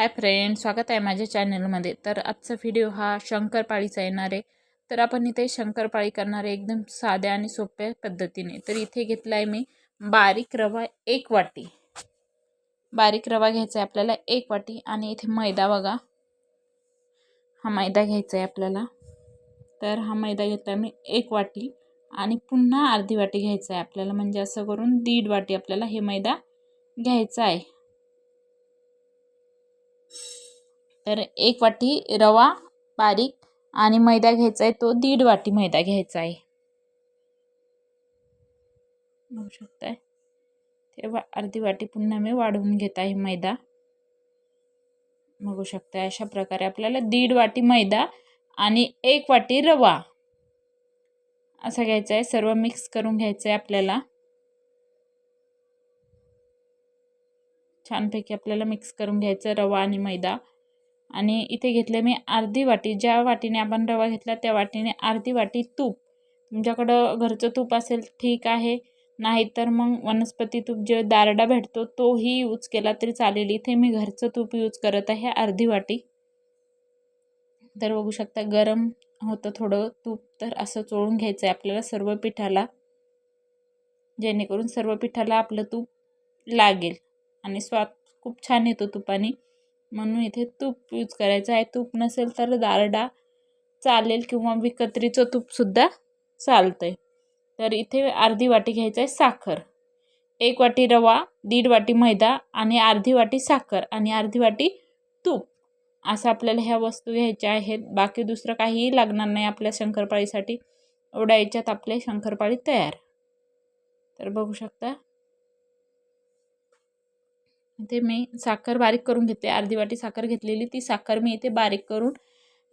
Hi friend स्वागत आहे माझ्या चॅनलमध्ये तर आजचा व्हिडिओ हा शंकरपाळीचा येणार आहे. तर आपण इथे शंकरपाळी करणार आहे एकदम साध्या आणि सोप्या पद्धतीने. तर इथे घेतला आहे मी बारीक रवा एक वाटी. बारीक रवा घ्यायचा आहे आपल्याला एक वाटी आणि इथे मैदा बघा. हा मैदा घ्यायचा आहे आपल्याला. तर हा मैदा घेतला मी एक वाटी आणि पुन्हा अर्धी वाटी घ्यायचा आहे आपल्याला. म्हणजे असं करून दीड वाटी आपल्याला हे मैदा घ्यायचा आहे तर एक वाटी रवा बारीक आणि मैदा घ्यायचा आहे. तो दीड वाटी मैदा घ्यायचा आहे. बघू शकताय. तेव्हा अर्धी वाटी पुन्हा मी वाढवून घेत आहे मैदा. बघू शकताय अशा प्रकारे आपल्याला दीड वाटी मैदा आणि एक वाटी रवा असा घ्यायचा आहे. सर्व मिक्स करून घ्यायचं आहे आपल्याला. छानपैकी आपल्याला मिक्स करून घ्यायचं रवा आणि मैदा. आणि इथे घेतले मी अर्धी वाटी. ज्या वाटीने आपण रवा घेतला त्या वाटीने अर्धी वाटी तूप. तुमच्याकडं घरचं तूप असेल ठीक आहे. नाहीतर मग वनस्पती तूप जे दारडा भेटतो तोही यूज केला तरी चालेल. इथे मी घरचं तूप यूज करत आहे अर्धी वाटी. तर बघू शकता गरम होतं थोडं तूप तर असं चोळून घ्यायचं आहे आपल्याला सर्व पिठाला. जेणेकरून सर्व पिठाला आपलं तूप लागेल. आणि स्वाद खूप छान येतो तुपाने. म्हणून इथे तूप यूज करायचं आहे. तूप नसेल तर दारडा चालेल किंवा विकत्रीचं तूपसुद्धा चालतं आहे तर इथे अर्धी वाटी घ्यायचं आहे साखर. एक वाटी रवा दीड वाटी मैदा आणि अर्धी वाटी साखर आणि अर्धी वाटी तूप. असं आपल्याला ह्या वस्तू घ्यायच्या आहेत. बाकी दुसरं काहीही लागणार नाही आपल्या शंकरपाळीसाठी. एवढ्या याच्यात आपले शंकरपाळी तयार. तर बघू शकता. इथे मी साखर बारीक करून घेते. अर्धी वाटी साखर घेतलेली. ती साखर मी इथे बारीक करून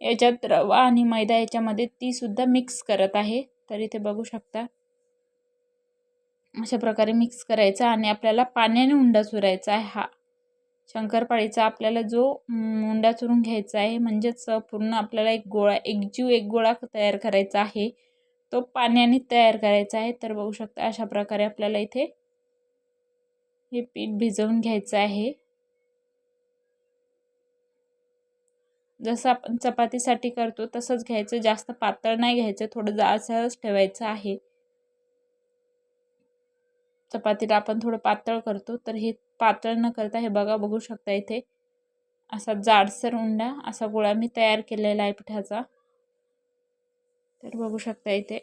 याच्यात रवा आणि मैदा याच्यामध्ये तीसुद्धा मिक्स करत आहे. तर इथे बघू शकता. अशा प्रकारे मिक्स करायचा आणि आपल्याला पाण्याने उंडा चुरायचा आहे हा. शंकरपाळीचा आपल्याला जो उंडा चुरून घ्यायचा आहे म्हणजेच पूर्ण आपल्याला एक गोळा एक जीव एक गोळा तयार करायचा आहे. तो पाण्याने तयार करायचा आहे. तर बघू शकता अशा प्रकारे आपल्याला इथे हे पीठ भिजवून घ्यायचं आहे. जसं आपण चपातीसाठी करतो तसंच घ्यायचं. जास्त पातळ नाही घ्यायचं थोडं जाडसरच ठेवायचं आहे. चपातीला आपण थोडं पातळ करतो तर हे पातळ न करता हे बघा बघू शकता इथे. असा जाडसर उंडा असा गोळा मी तयार केलेला आहे पिठाचा. तर बघू शकता इथे.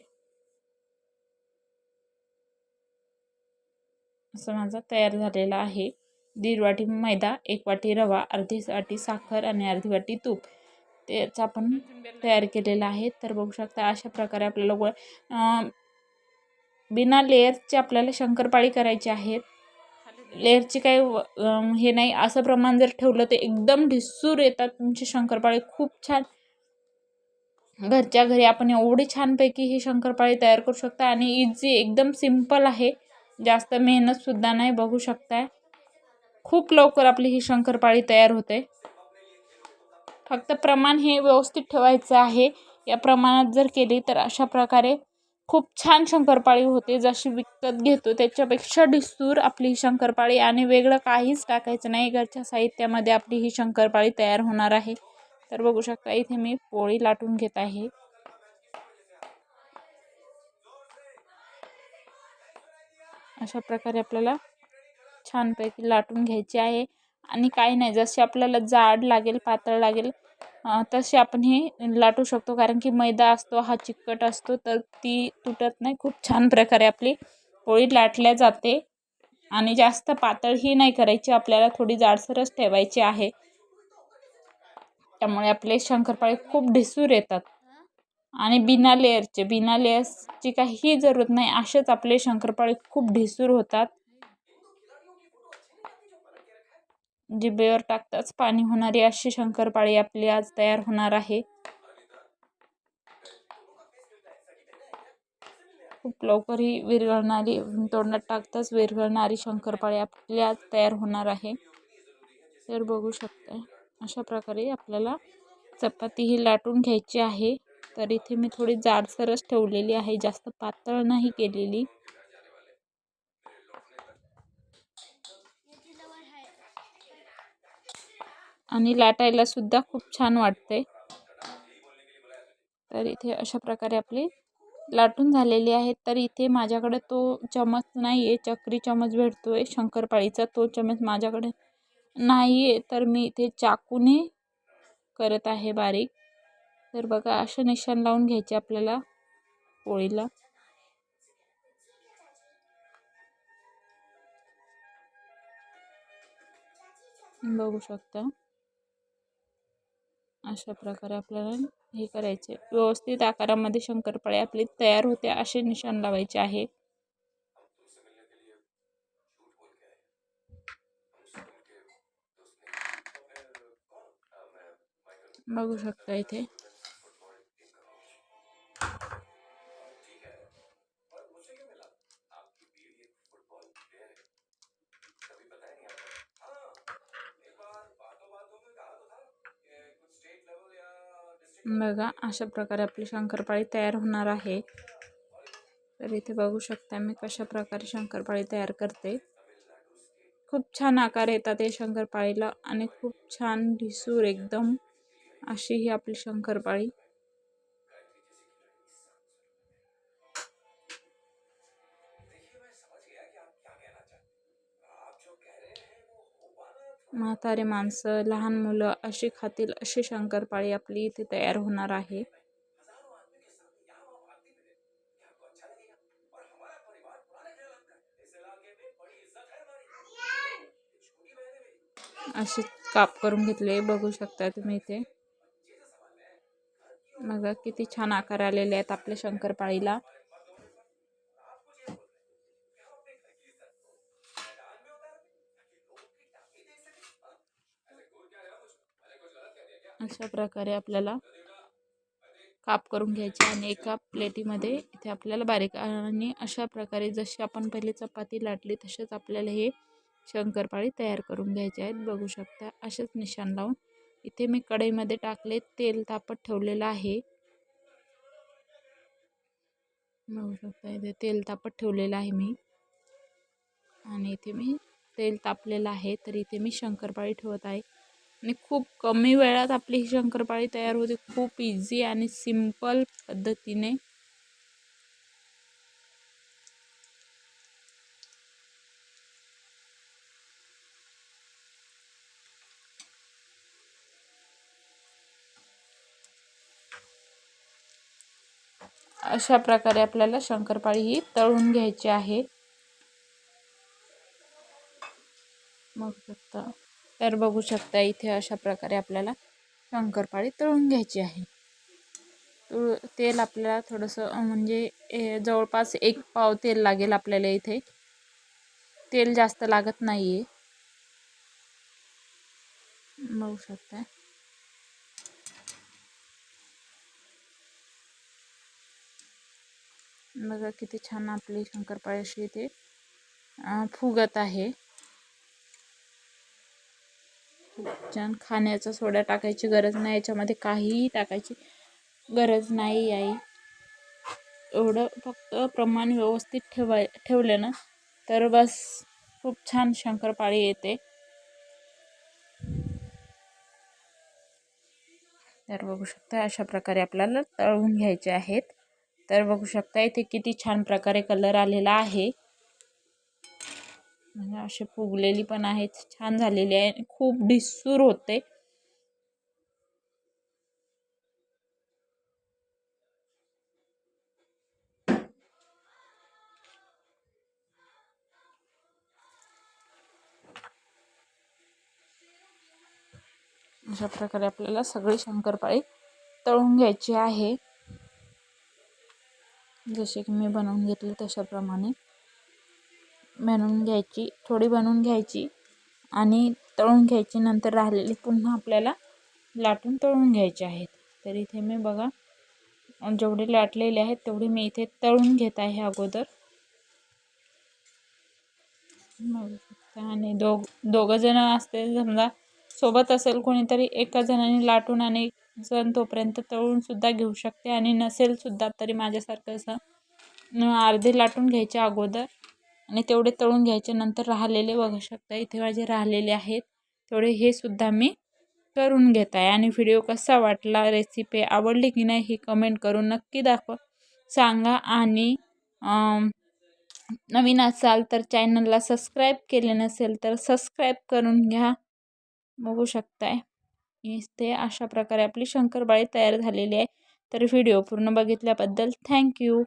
असं माझा तयार झालेला आहे. दीड वाटी मैदा एक वाटी रवा अर्धी वाटी साखर आणि अर्धी वाटी तूप. त्याचा आपण तयार केलेला आहे. तर बघू शकता अशा प्रकारे आपल्याला गोळा बिना लेअरचे आपल्याला शंकरपाळी करायची आहेत लेअरची काही हे नाही. असं प्रमाण जर ठेवलं तर एकदम ढिसूर येतात तुमचे शंकरपाळी. खूप छान. घरच्या घरी आपण एवढी छानपैकी ही शंकरपाळी तयार करू शकता आणि इझी एकदम सिंपल आहे. जास्त मेहनतसुद्धा नाही बघू शकताय. खूप लवकर आपली ही शंकरपाळी तयार होते. फक्त प्रमाण हे व्यवस्थित ठेवायचं आहे. या प्रमाणात जर केली तर अशा प्रकारे खूप छान शंकरपाळी होते. जशी विकत घेतो त्याच्यापेक्षा डिसूर आपली ही शंकरपाळी आणि वेगळं काहीच टाकायचं नाही. घरच्या साहित्यामध्ये आपली ही शंकरपाळी तयार होणार आहे. तर बघू शकता इथे मी पोळी लाटून घेत आहे. अशा प्रकारे आपल्याला छानपैकी लाटून घ्यायची आहे. आणि काही नाही जसे आपल्याला जाड लागेल पातळ लागेल तसे आपण हे लाटू शकतो. कारण की मैदा असतो हा चिकट असतो तर ती तुटत नाही. खूप छान प्रकारे आपली पोळी लाटल्या जाते. आणि जास्त पातळही नाही करायची आपल्याला थोडी जाडसरच ठेवायची आहे. त्यामुळे आपले शंकरपाळे खूप ढिसूर येतात. आणि बिना लेअरचे बिना लेअर्सची काहीही जरूरत नाही असेच आपले शंकरपाळे खूप ढिसूर होतात. जिबेवर टाकताच पाणी होणारी अशी शंकरपाळी आपली आज तयार होणार आहे. खूप लवकर ही विरघळणारी तोंडात टाकताच विरघळणारी शंकरपाळी आपली आज तयार होणार आहे. तर बघू शकता अशा प्रकारे आपल्याला चपाती ही लाटून घ्यायची आहे. तर इथे मी थोडी जाडसरच ठेवलेली आहे. जास्त पातळ नाही केलेली. आणि लाटायला सुद्धा खूप छान वाटते तर इथे अशा प्रकारे आपली लाटून झालेली आहे. तर इथे माझ्याकडे तो चमच नाही आहे चक्री चमच भेटतो आहे शंकरपाळीचा तो चमच माझ्याकडे नाही आहे तर मी इथे चाकूने करत आहे बारीक. तर बघा असं निशाण लावून घ्यायचे आपल्याला पोळीला बघू शकता. अशा प्रकारे आपल्याला हे करायचे. व्यवस्थित आकारामध्ये शंकरपाळे आपली तयार होते असे निशाण लावायचे आहे. बघू शकता इथे. बघा अशा प्रकारे आपली शंकरपाळी तयार होणार आहे. तर इथे बघू शकता मी कशा प्रकारे शंकरपाळी तयार करते. खूप छान आकार येतात हे शंकरपाळीला आणि खूप छान ढिसूर एकदम अशी ही आपली शंकरपाळी. म्हातारे माणसं लहान मुलं अशी खातील अशी शंकरपाळी आपली इथे तयार होणार आहे. असे काप करून घेतले बघू शकता तुम्ही इथे. बघा किती छान आकार आलेले आहेत आपल्या शंकरपाळीला. अशा प्रकारे आपल्याला काप करून घ्यायचे आणि एका प्लेटीमध्ये इथे आपल्याला बारीक आणि अशा प्रकारे जशी आपण पहिले चपाती लाटली तसेच आपल्याला हे शंकरपाळी तयार करून घ्यायचे आहेत. बघू शकता असेच निशाण लावून. इथे मी कढईमध्ये टाकले तेल तापत ठेवलेलं आहे. बघू शकता इथे तेल तापत ठेवलेलं आहे मी. आणि इथे मी तेल तापलेलं आहे तर इथे मी शंकरपाळी ठेवत आहे. आणि खूप कमी वेळात आपली ही शंकरपाळी तयार होते. खूप इझी आणि सिंपल पद्धतीने. अशा प्रकारे आपल्याला शंकरपाळी ही तळून घ्यायची आहे. तर बघू शकता इथे अशा प्रकारे आपल्याला शंकरपाळी तळून घ्यायची आहे. तुळ तेल आपल्याला थोडंसं म्हणजे जवळपास एक पाव तेल लागेल आपल्याला इथे. तेल जास्त लागत नाही आहे बघू शकता. बघा किती छान आपली शंकरपाळी अशी इथे फुगत आहे. छान खाण्याचा सोडा टाकायची गरज नाही. याच्यामध्ये काहीही टाकायची गरज नाही आहे एवढं फक्त प्रमाण व्यवस्थित ठेवाय ठेवलं ना तर बस खूप छान शंकरपाळी येते. तर बघू शकता अशा प्रकारे आपल्याला तळून घ्यायचे आहेत. तर बघू शकता इथे किती छान प्रकारे कलर आलेला आहे. म्हणजे असे फुगलेली पण आहेत छान झालेली आहे खूप डिसूर होते. अशा प्रकारे आपल्याला सगळी शंकरपाळी तळून घ्यायची आहे. जसे की मी बनवून घेतले तशाप्रमाणे. बनवून घ्यायची थोडी बनवून घ्यायची आणि तळून घ्यायची. नंतर राहिलेली पुन्हा आपल्याला लाटून तळून घ्यायचे आहेत. तर इथे मी बघा जेवढे लाटलेले आहेत तेवढे मी इथे तळून घेत आहे अगोदर. आणि दोघ दोघं जण असते समजा सोबत असेल कोणीतरी एका जणाने लाटून आणि जण तोपर्यंत तळून सुद्धा घेऊ शकते. आणि नसेल सुद्धा तरी माझ्यासारखं असं अर्धे लाटून घ्यायचे अगोदर. आणि तेवढे तळून घ्यायचे नंतर राहिलेले बघू शकता. इथे माझे राहिलेले आहेत. तेवढे हे सुद्धा मी करून घेत आहे. आणि व्हिडिओ कसा वाटला रेसिपी आवडली की नाही ही कमेंट करून नक्की दाखवा. सांगा. आणि नवीन असाल तर चॅनलला सबस्क्राईब केले नसेल तर सबस्क्राईब करून घ्या. बघू शकताय. इथे अशा प्रकारे आपली शंकरबाळी तयार झालेली आहे. तर व्हिडिओ पूर्ण बघितल्याबद्दल थँक्यू